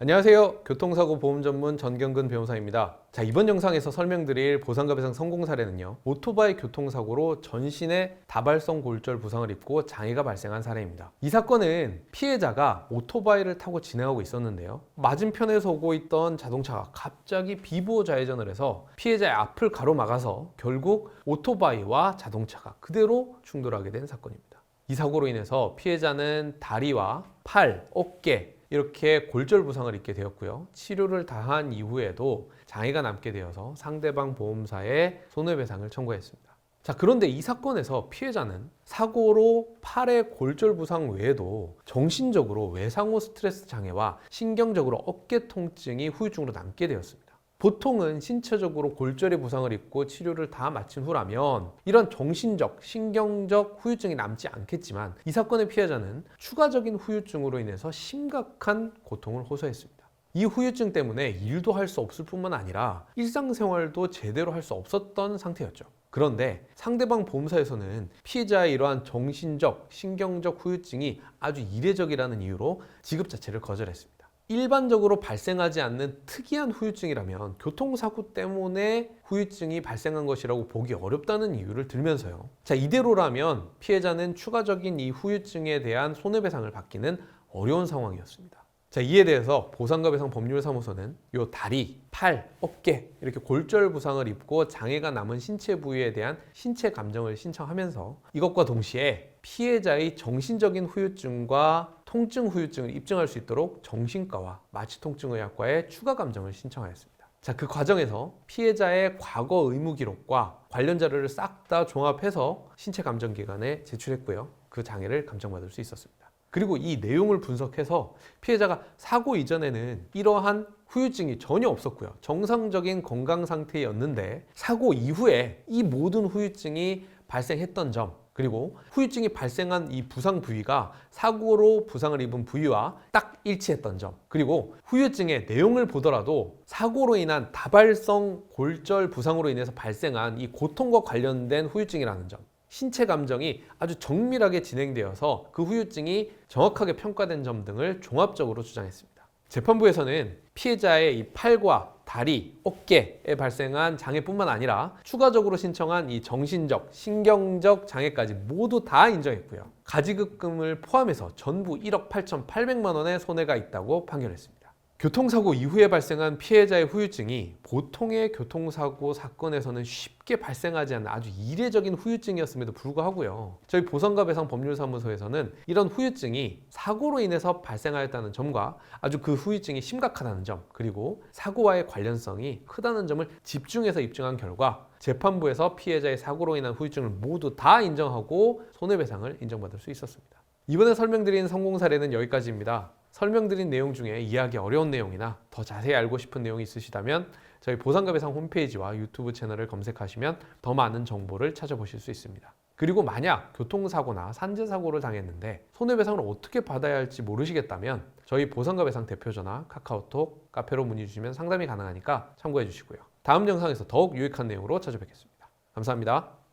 안녕하세요. 교통사고 보험 전문 전경근 변호사입니다. 자, 이번 영상에서 설명드릴 보상과 배상 성공 사례는요. 오토바이 교통사고로 전신에 다발성 골절 부상을 입고 장애가 발생한 사례입니다. 이 사건은 피해자가 오토바이를 타고 진행하고 있었는데요. 맞은편에서 오고 있던 자동차가 갑자기 비보호 좌회전을 해서 피해자의 앞을 가로막아서 결국 오토바이와 자동차가 그대로 충돌하게 된 사건입니다. 이 사고로 인해서 피해자는 다리와 팔, 어깨, 이렇게 골절 부상을 입게 되었고요. 치료를 다한 이후에도 장애가 남게 되어서 상대방 보험사에 손해배상을 청구했습니다. 자, 그런데 이 사건에서 피해자는 사고로 팔의 골절 부상 외에도 정신적으로 외상후 스트레스 장애와 신경적으로 어깨 통증이 후유증으로 남게 되었습니다. 보통은 신체적으로 골절의 부상을 입고 치료를 다 마친 후라면 이런 정신적, 신경적 후유증이 남지 않겠지만 이 사건의 피해자는 추가적인 후유증으로 인해서 심각한 고통을 호소했습니다. 이 후유증 때문에 일도 할 수 없을 뿐만 아니라 일상생활도 제대로 할 수 없었던 상태였죠. 그런데 상대방 보험사에서는 피해자의 이러한 정신적, 신경적 후유증이 아주 이례적이라는 이유로 지급 자체를 거절했습니다. 일반적으로 발생하지 않는 특이한 후유증이라면 교통사고 때문에 후유증이 발생한 것이라고 보기 어렵다는 이유를 들면서요. 자, 이대로라면 피해자는 추가적인 이 후유증에 대한 손해배상을 받기는 어려운 상황이었습니다. 자, 이에 대해서 보상과 배상 법률사무소는 요 다리, 팔, 어깨 이렇게 골절 부상을 입고 장애가 남은 신체 부위에 대한 신체 감정을 신청하면서 이것과 동시에 피해자의 정신적인 후유증과 통증 후유증을 입증할 수 있도록 정신과와 마취통증의학과에 추가 감정을 신청하였습니다. 자, 그 과정에서 피해자의 과거 의무 기록과 관련 자료를 싹 다 종합해서 신체 감정 기관에 제출했고요. 그 장애를 감정받을 수 있었습니다. 그리고 이 내용을 분석해서 피해자가 사고 이전에는 이러한 후유증이 전혀 없었고요. 정상적인 건강 상태였는데 사고 이후에 이 모든 후유증이 발생했던 점 그리고 후유증이 발생한 이 부상 부위가 사고로 부상을 입은 부위와 딱 일치했던 점 그리고 후유증의 내용을 보더라도 사고로 인한 다발성 골절 부상으로 인해서 발생한 이 고통과 관련된 후유증이라는 점 신체 감정이 아주 정밀하게 진행되어서 그 후유증이 정확하게 평가된 점 등을 종합적으로 주장했습니다. 재판부에서는 피해자의 이 팔과 다리, 어깨에 발생한 장애뿐만 아니라 추가적으로 신청한 이 정신적, 신경적 장애까지 모두 다 인정했고요. 가지급금을 포함해서 전부 1억 8,800만 원의 손해가 있다고 판결했습니다. 교통사고 이후에 발생한 피해자의 후유증이 보통의 교통사고 사건에서는 쉽게 발생하지 않는 아주 이례적인 후유증이었음에도 불구하고요. 저희 보상과 배상 법률사무소에서는 이런 후유증이 사고로 인해서 발생하였다는 점과 아주 그 후유증이 심각하다는 점, 그리고 사고와의 관련성이 크다는 점을 집중해서 입증한 결과 재판부에서 피해자의 사고로 인한 후유증을 모두 다 인정하고 손해배상을 인정받을 수 있었습니다. 이번에 설명드린 성공 사례는 여기까지입니다. 설명드린 내용 중에 이해하기 어려운 내용이나 더 자세히 알고 싶은 내용이 있으시다면 저희 보상과 배상 홈페이지와 유튜브 채널을 검색하시면 더 많은 정보를 찾아보실 수 있습니다. 그리고 만약 교통사고나 산재사고를 당했는데 손해배상을 어떻게 받아야 할지 모르시겠다면 저희 보상과 배상 대표 전화, 카카오톡, 카페로 문의 주시면 상담이 가능하니까 참고해 주시고요. 다음 영상에서 더욱 유익한 내용으로 찾아뵙겠습니다. 감사합니다.